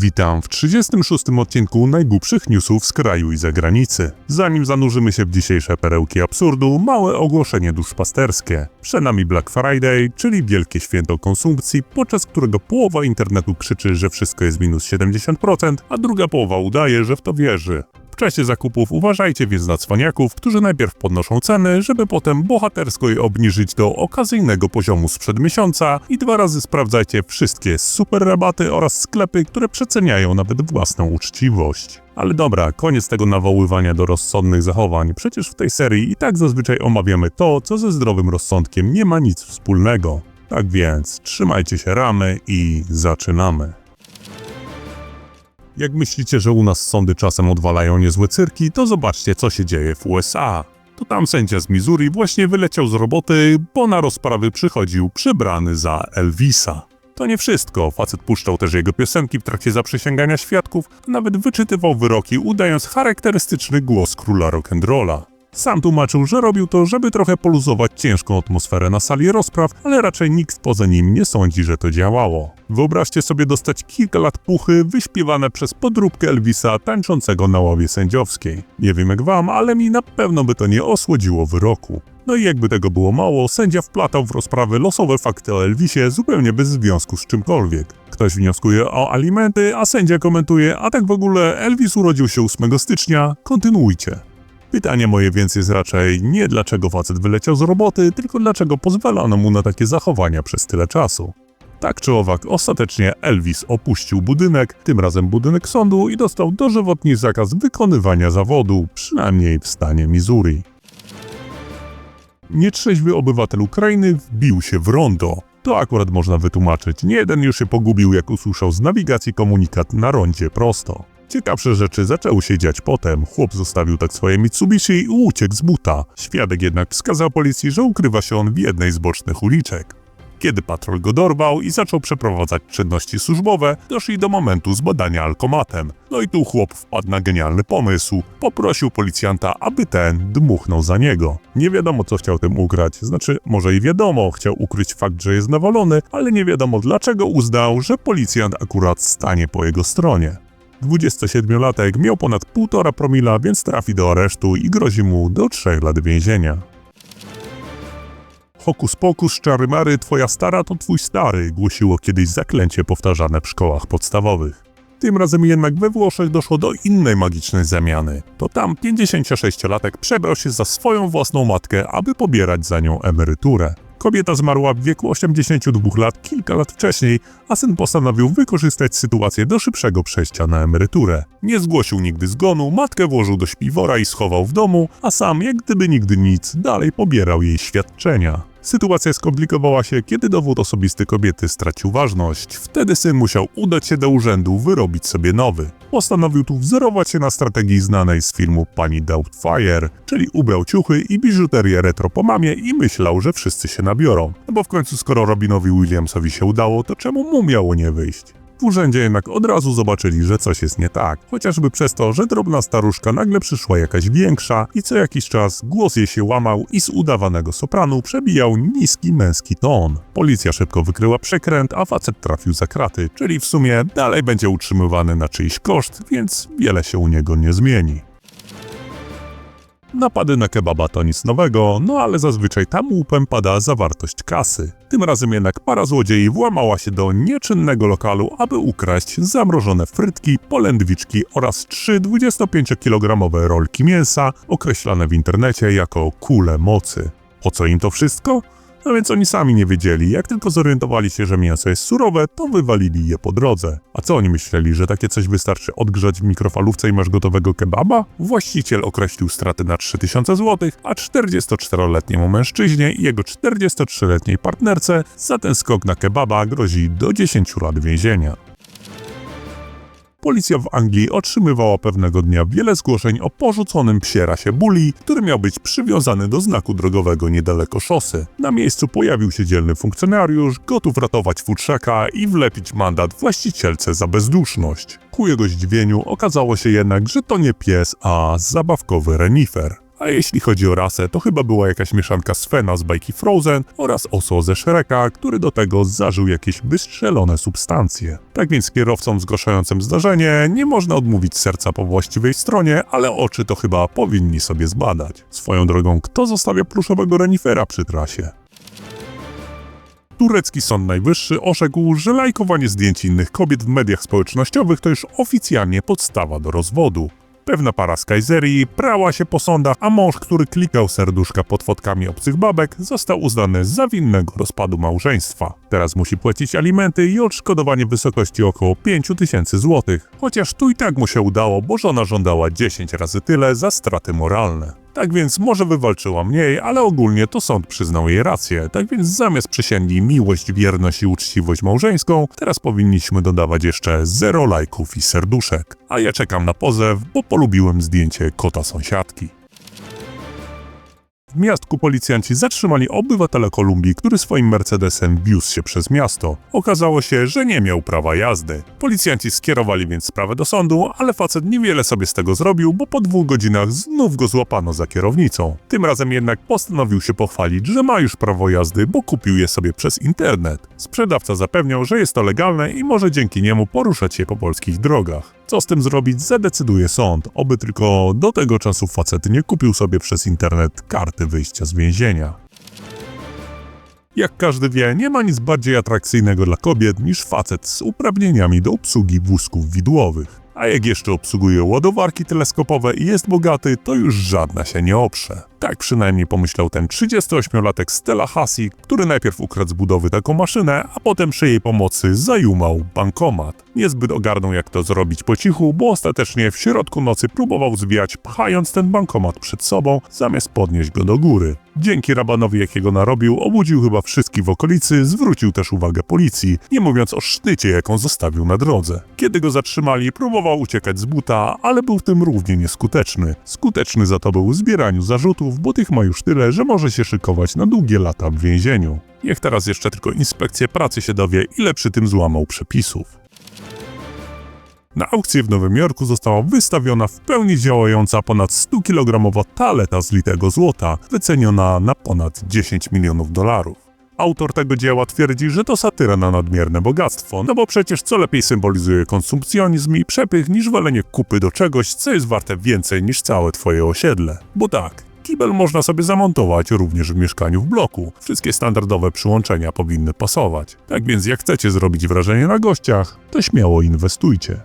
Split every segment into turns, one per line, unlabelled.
Witam w 36. odcinku najgłupszych newsów z kraju i zagranicy. Zanim zanurzymy się w dzisiejsze perełki absurdu, małe ogłoszenie duszpasterskie. Przed nami Black Friday, czyli wielkie święto konsumpcji, podczas którego połowa internetu krzyczy, że wszystko jest minus 70%, a druga połowa udaje, że w to wierzy. Czasie zakupów uważajcie więc na cwaniaków, którzy najpierw podnoszą ceny, żeby potem bohatersko je obniżyć do okazyjnego poziomu sprzed miesiąca i dwa razy sprawdzajcie wszystkie super rabaty oraz sklepy, które przeceniają nawet własną uczciwość. Ale dobra, koniec tego nawoływania do rozsądnych zachowań. Przecież w tej serii i tak zazwyczaj omawiamy to, co ze zdrowym rozsądkiem nie ma nic wspólnego. Tak więc, trzymajcie się ramy i zaczynamy. Jak myślicie, że u nas sądy czasem odwalają niezłe cyrki, to zobaczcie, co się dzieje w USA. To tam sędzia z Missouri właśnie wyleciał z roboty, bo na rozprawy przychodził przebrany za Elvisa. To nie wszystko, facet puszczał też jego piosenki w trakcie zaprzysięgania świadków, a nawet wyczytywał wyroki, udając charakterystyczny głos króla rock'n'rolla. Sam tłumaczył, że robił to, żeby trochę poluzować ciężką atmosferę na sali rozpraw, ale raczej nikt poza nim nie sądzi, że to działało. Wyobraźcie sobie dostać kilka lat puchy wyśpiewane przez podróbkę Elvisa tańczącego na ławie sędziowskiej. Nie wiem jak wam, ale mi na pewno by to nie osłodziło wyroku. No i jakby tego było mało, sędzia wplatał w rozprawy losowe fakty o Elvisie zupełnie bez związku z czymkolwiek. Ktoś wnioskuje o alimenty, a sędzia komentuje, a tak w ogóle Elvis urodził się 8 stycznia, kontynuujcie. Pytanie moje więc jest raczej nie dlaczego facet wyleciał z roboty, tylko dlaczego pozwalano mu na takie zachowania przez tyle czasu. Tak czy owak, ostatecznie Elvis opuścił budynek, tym razem budynek sądu i dostał dożywotni zakaz wykonywania zawodu, przynajmniej w stanie Missouri. Nietrzeźwy obywatel Ukrainy wbił się w rondo. To akurat można wytłumaczyć. Nie jeden już się pogubił, jak usłyszał z nawigacji komunikat na rondzie prosto. Ciekawsze rzeczy zaczęły się dziać potem. Chłop zostawił tak swoje Mitsubishi i uciekł z buta. Świadek jednak wskazał policji, że ukrywa się on w jednej z bocznych uliczek. Kiedy patrol go dorwał i zaczął przeprowadzać czynności służbowe, doszli do momentu zbadania alkomatem. No i tu chłop wpadł na genialny pomysł. Poprosił policjanta, aby ten dmuchnął za niego. Nie wiadomo, co chciał tym ugrać. Znaczy, może i wiadomo, chciał ukryć fakt, że jest nawalony, ale nie wiadomo dlaczego uznał, że policjant akurat stanie po jego stronie. 27-latek miał ponad 1,5 promila, więc trafi do aresztu i grozi mu do 3 lat więzienia. Hokus pokus, czary mary, twoja stara to twój stary, głosiło kiedyś zaklęcie powtarzane w szkołach podstawowych. Tym razem jednak we Włoszech doszło do innej magicznej zamiany. To tam 56-latek przebrał się za swoją własną matkę, aby pobierać za nią emeryturę. Kobieta zmarła w wieku 82 lat kilka lat wcześniej, a syn postanowił wykorzystać sytuację do szybszego przejścia na emeryturę. Nie zgłosił nigdy zgonu, matkę włożył do śpiwora i schował w domu, a sam, jak gdyby nigdy nic, dalej pobierał jej świadczenia. Sytuacja skomplikowała się, kiedy dowód osobisty kobiety stracił ważność. Wtedy syn musiał udać się do urzędu, wyrobić sobie nowy. Postanowił tu wzorować się na strategii znanej z filmu Pani Doubtfire, czyli ubrał ciuchy i biżuterię retro po mamie i myślał, że wszyscy się nabiorą. No bo w końcu skoro Robinowi Williamsowi się udało, to czemu mu miało nie wyjść? W urzędzie jednak od razu zobaczyli, że coś jest nie tak. Chociażby przez to, że drobna staruszka nagle przyszła jakaś większa i co jakiś czas głos jej się łamał i z udawanego sopranu przebijał niski męski ton. Policja szybko wykryła przekręt, a facet trafił za kraty, czyli w sumie dalej będzie utrzymywany na czyjś koszt, więc wiele się u niego nie zmieni. Napady na kebaba to nic nowego, no ale zazwyczaj tam łupem pada zawartość kasy. Tym razem jednak para złodziei włamała się do nieczynnego lokalu, aby ukraść zamrożone frytki, polędwiczki oraz trzy 25-kilogramowe rolki mięsa, określane w internecie jako kule mocy. Po co im to wszystko? No więc oni sami nie wiedzieli, jak tylko zorientowali się, że mięso jest surowe, to wywalili je po drodze. A co oni myśleli, że takie coś wystarczy odgrzać w mikrofalówce i masz gotowego kebaba? Właściciel określił straty na 3000 zł, a 44-letniemu mężczyźnie i jego 43-letniej partnerce za ten skok na kebaba grozi do 10 lat więzienia. Policja w Anglii otrzymywała pewnego dnia wiele zgłoszeń o porzuconym psie rasie bully, który miał być przywiązany do znaku drogowego niedaleko szosy. Na miejscu pojawił się dzielny funkcjonariusz, gotów ratować futrzaka i wlepić mandat właścicielce za bezduszność. Ku jego zdziwieniu okazało się jednak, że to nie pies, a zabawkowy renifer. A jeśli chodzi o rasę, to chyba była jakaś mieszanka Svena z bajki Frozen oraz Oso ze Shreka, który do tego zażył jakieś wystrzelone substancje. Tak więc kierowcom zgłaszającym zdarzenie nie można odmówić serca po właściwej stronie, ale oczy to chyba powinni sobie zbadać. Swoją drogą, kto zostawia pluszowego renifera przy trasie? Turecki Sąd Najwyższy orzekł, że lajkowanie zdjęć innych kobiet w mediach społecznościowych to już oficjalnie podstawa do rozwodu. Pewna para z Kajzerii prała się po sądach, a mąż, który klikał serduszka pod fotkami obcych babek, został uznany za winnego rozpadu małżeństwa. Teraz musi płacić alimenty i odszkodowanie w wysokości około 5 tysięcy złotych. Chociaż tu i tak mu się udało, bo żona żądała 10 razy tyle za straty moralne. Tak więc może wywalczyła mniej, ale ogólnie to sąd przyznał jej rację. Tak więc zamiast przysięgli miłość, wierność i uczciwość małżeńską, teraz powinniśmy dodawać jeszcze zero lajków i serduszek. A ja czekam na pozew, bo polubiłem zdjęcie kota sąsiadki. W miastku policjanci zatrzymali obywatela Kolumbii, który swoim Mercedesem wiózł się przez miasto. Okazało się, że nie miał prawa jazdy. Policjanci skierowali więc sprawę do sądu, ale facet niewiele sobie z tego zrobił, bo po dwóch godzinach znów go złapano za kierownicą. Tym razem jednak postanowił się pochwalić, że ma już prawo jazdy, bo kupił je sobie przez internet. Sprzedawca zapewniał, że jest to legalne i może dzięki niemu poruszać się po polskich drogach. Co z tym zrobić, zadecyduje sąd, oby tylko do tego czasu facet nie kupił sobie przez internet karty wyjścia z więzienia. Jak każdy wie, nie ma nic bardziej atrakcyjnego dla kobiet niż facet z uprawnieniami do obsługi wózków widłowych. A jak jeszcze obsługuje ładowarki teleskopowe i jest bogaty, to już żadna się nie oprze. Tak przynajmniej pomyślał ten 38-latek Stella Hassi, który najpierw ukradł z budowy taką maszynę, a potem przy jej pomocy zajumał bankomat. Niezbyt ogarnął jak to zrobić po cichu, bo ostatecznie w środku nocy próbował zwijać, pchając ten bankomat przed sobą, zamiast podnieść go do góry. Dzięki rabanowi, jakiego narobił, obudził chyba wszystkich w okolicy, zwrócił też uwagę policji, nie mówiąc o sznycie, jaką zostawił na drodze. Kiedy go zatrzymali, próbował uciekać z buta, ale był w tym równie nieskuteczny. Skuteczny za to był w zbieraniu zarzutów, bo tych ma już tyle, że może się szykować na długie lata w więzieniu. Niech teraz jeszcze tylko inspekcja pracy się dowie, ile przy tym złamał przepisów. Na aukcję w Nowym Jorku została wystawiona w pełni działająca ponad 100-kilogramowa taleta z litego złota, wyceniona na ponad 10 milionów dolarów. Autor tego dzieła twierdzi, że to satyra na nadmierne bogactwo, no bo przecież co lepiej symbolizuje konsumpcjonizm i przepych niż walenie kupy do czegoś, co jest warte więcej niż całe twoje osiedle. Bo tak, kibel można sobie zamontować również w mieszkaniu w bloku. Wszystkie standardowe przyłączenia powinny pasować. Tak więc jak chcecie zrobić wrażenie na gościach, to śmiało inwestujcie.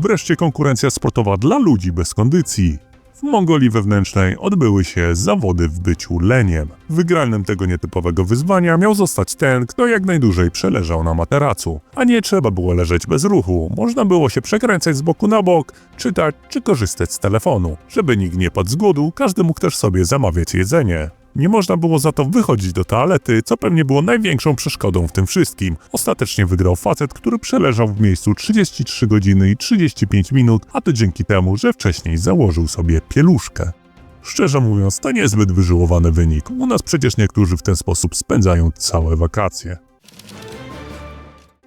Wreszcie konkurencja sportowa dla ludzi bez kondycji. W Mongolii wewnętrznej odbyły się zawody w byciu leniem. Wygranym tego nietypowego wyzwania miał zostać ten, kto jak najdłużej przeleżał na materacu. A nie trzeba było leżeć bez ruchu, można było się przekręcać z boku na bok, czytać czy korzystać z telefonu. Żeby nikt nie padł z głodu, każdy mógł też sobie zamawiać jedzenie. Nie można było za to wychodzić do toalety, co pewnie było największą przeszkodą w tym wszystkim. Ostatecznie wygrał facet, który przeleżał w miejscu 33 godziny i 35 minut, a to dzięki temu, że wcześniej założył sobie pieluszkę. Szczerze mówiąc, to niezbyt wyżyłowany wynik. U nas przecież niektórzy w ten sposób spędzają całe wakacje.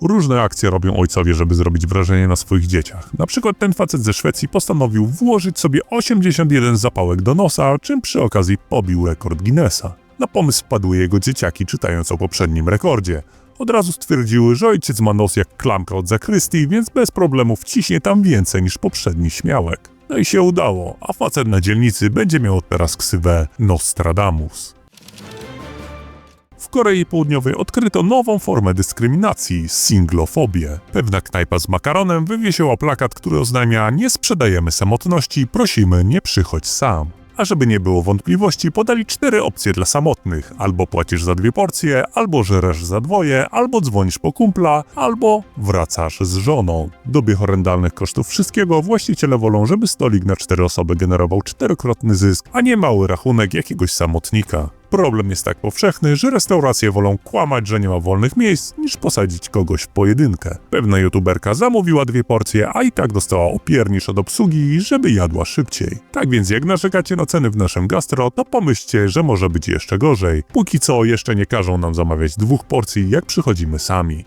Różne akcje robią ojcowie, żeby zrobić wrażenie na swoich dzieciach. Na przykład ten facet ze Szwecji postanowił włożyć sobie 81 zapałek do nosa, czym przy okazji pobił rekord Guinnessa. Na pomysł wpadły jego dzieciaki, czytając o poprzednim rekordzie. Od razu stwierdziły, że ojciec ma nos jak klamka od zakrystii, więc bez problemu wciśnie tam więcej niż poprzedni śmiałek. No i się udało, a facet na dzielnicy będzie miał teraz ksywę Nostradamus. W Korei Południowej odkryto nową formę dyskryminacji singlofobię. Pewna knajpa z makaronem wywiesiła plakat, który oznajmia: Nie sprzedajemy samotności, prosimy, nie przychodź sam. A żeby nie było wątpliwości, podali cztery opcje dla samotnych: albo płacisz za dwie porcje, albo żeresz za dwoje, albo dzwonisz po kumpla, albo wracasz z żoną. W dobie horrendalnych kosztów wszystkiego właściciele wolą, żeby stolik na cztery osoby generował czterokrotny zysk, a nie mały rachunek jakiegoś samotnika. Problem jest tak powszechny, że restauracje wolą kłamać, że nie ma wolnych miejsc, niż posadzić kogoś w pojedynkę. Pewna youtuberka zamówiła dwie porcje, a i tak dostała opiernisz od obsługi, żeby jadła szybciej. Tak więc jak narzekacie na ceny w naszym gastro, to pomyślcie, że może być jeszcze gorzej. Póki co jeszcze nie każą nam zamawiać dwóch porcji, jak przychodzimy sami.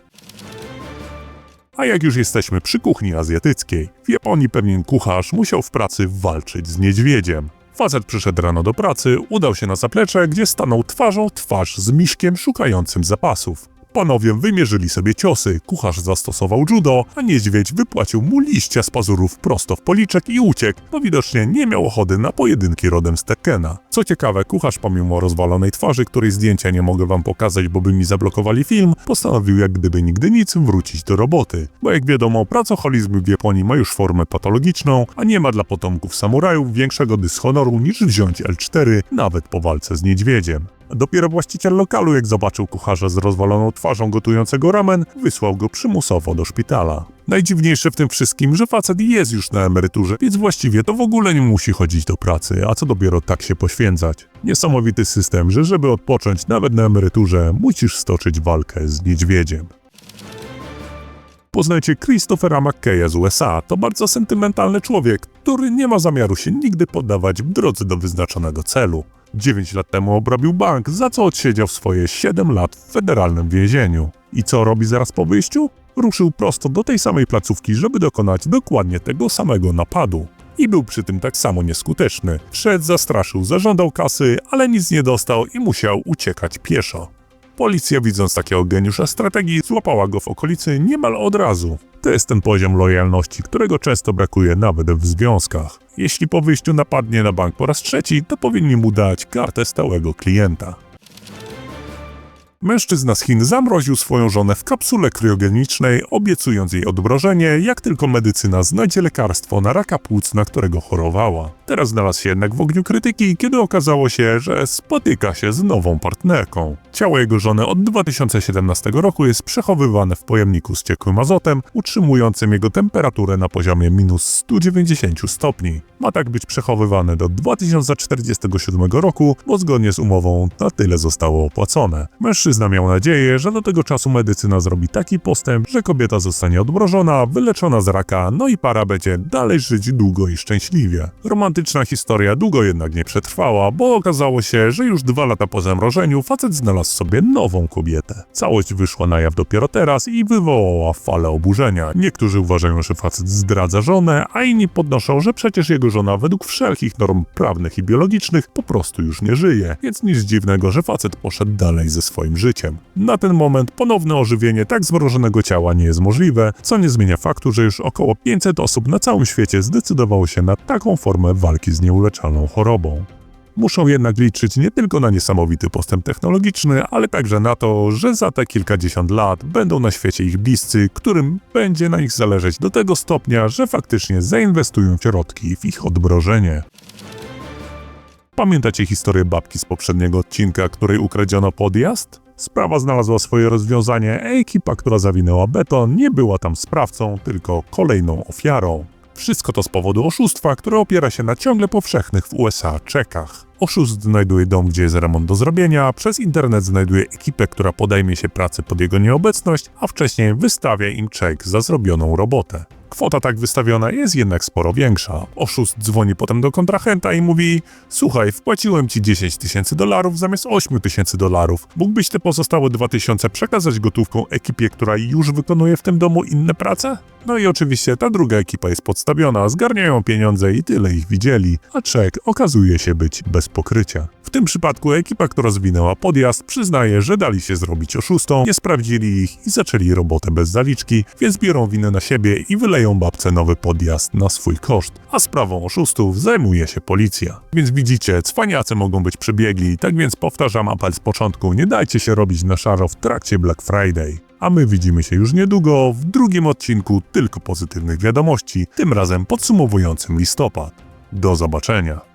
A jak już jesteśmy przy kuchni azjatyckiej, w Japonii pewien kucharz musiał w pracy walczyć z niedźwiedziem. Facet przyszedł rano do pracy, udał się na zaplecze, gdzie stanął twarzą twarz z miśkiem szukającym zapasów. Panowie wymierzyli sobie ciosy, kucharz zastosował judo, a niedźwiedź wypłacił mu liścia z pazurów prosto w policzek i uciekł, bo widocznie nie miał ochoty na pojedynki rodem z Tekkena. Co ciekawe, kucharz pomimo rozwalonej twarzy, której zdjęcia nie mogę wam pokazać, bo by mi zablokowali film, postanowił jak gdyby nigdy nic wrócić do roboty. Bo jak wiadomo, pracoholizm w Japonii ma już formę patologiczną, a nie ma dla potomków samurajów większego dyshonoru niż wziąć L4 nawet po walce z niedźwiedziem. Dopiero właściciel lokalu, jak zobaczył kucharza z rozwaloną twarzą gotującego ramen, wysłał go przymusowo do szpitala. Najdziwniejsze w tym wszystkim, że facet jest już na emeryturze, więc właściwie to w ogóle nie musi chodzić do pracy, a co dopiero tak się poświęcać. Niesamowity system, że żeby odpocząć nawet na emeryturze, musisz stoczyć walkę z niedźwiedziem. Poznajcie Christophera McKeya z USA. To bardzo sentymentalny człowiek, który nie ma zamiaru się nigdy poddawać w drodze do wyznaczonego celu. 9 lat temu obrobił bank, za co odsiedział swoje 7 lat w federalnym więzieniu. I co robi zaraz po wyjściu? Ruszył prosto do tej samej placówki, żeby dokonać dokładnie tego samego napadu. I był przy tym tak samo nieskuteczny. Wszedł, zastraszył, zażądał kasy, ale nic nie dostał i musiał uciekać pieszo. Policja, widząc takiego geniusza strategii, złapała go w okolicy niemal od razu. To jest ten poziom lojalności, którego często brakuje nawet w związkach. Jeśli po wyjściu napadnie na bank po raz trzeci, to powinni mu dać kartę stałego klienta. Mężczyzna z Chin zamroził swoją żonę w kapsule kryogenicznej, obiecując jej odmrożenie, jak tylko medycyna znajdzie lekarstwo na raka płuc, na którego chorowała. Teraz znalazł się jednak w ogniu krytyki, kiedy okazało się, że spotyka się z nową partnerką. Ciało jego żony od 2017 roku jest przechowywane w pojemniku z ciekłym azotem, utrzymującym jego temperaturę na poziomie minus 190 stopni. Ma tak być przechowywane do 2047 roku, bo zgodnie z umową na tyle zostało opłacone. Mężczyzna miał nadzieję, że do tego czasu medycyna zrobi taki postęp, że kobieta zostanie odmrożona, wyleczona z raka, no i para będzie dalej żyć długo i szczęśliwie. Romantyczna historia długo jednak nie przetrwała, bo okazało się, że już dwa lata po zamrożeniu facet znalazł sobie nową kobietę. Całość wyszła na jaw dopiero teraz i wywołała falę oburzenia. Niektórzy uważają, że facet zdradza żonę, a inni podnoszą, że przecież jego żona według wszelkich norm prawnych i biologicznych po prostu już nie żyje, więc nic dziwnego, że facet poszedł dalej ze swoim życiem. Na ten moment ponowne ożywienie tak zmrożonego ciała nie jest możliwe, co nie zmienia faktu, że już około 500 osób na całym świecie zdecydowało się na taką formę walki z nieuleczalną chorobą. Muszą jednak liczyć nie tylko na niesamowity postęp technologiczny, ale także na to, że za te kilkadziesiąt lat będą na świecie ich bliscy, którym będzie na nich zależeć do tego stopnia, że faktycznie zainwestują środki w ich odmrożenie. Pamiętacie historię babki z poprzedniego odcinka, której ukradziono podjazd? Sprawa znalazła swoje rozwiązanie, ekipa, która zawinęła beton, nie była tam sprawcą, tylko kolejną ofiarą. Wszystko to z powodu oszustwa, które opiera się na ciągle powszechnych w USA czekach. Oszust znajduje dom, gdzie jest remont do zrobienia, przez internet znajduje ekipę, która podejmie się pracy pod jego nieobecność, a wcześniej wystawia im czek za zrobioną robotę. Kwota tak wystawiona jest jednak sporo większa. Oszust dzwoni potem do kontrahenta i mówi: Słuchaj, wpłaciłem ci 10 tysięcy dolarów zamiast 8 tysięcy dolarów. Mógłbyś te pozostałe 2 tysiące przekazać gotówką ekipie, która już wykonuje w tym domu inne prace? No i oczywiście ta druga ekipa jest podstawiona, zgarniają pieniądze i tyle ich widzieli, a czek okazuje się być bez pokrycia. W tym przypadku ekipa, która zwinęła podjazd, przyznaje, że dali się zrobić oszustom, nie sprawdzili ich i zaczęli robotę bez zaliczki, więc biorą winę na siebie i wyleją babce nowy podjazd na swój koszt. A sprawą oszustów zajmuje się policja. Więc widzicie, cwaniacy mogą być przebiegli, tak więc powtarzam apel z początku, nie dajcie się robić na szaro w trakcie Black Friday. A my widzimy się już niedługo w drugim odcinku tylko pozytywnych wiadomości, tym razem podsumowującym listopad. Do zobaczenia.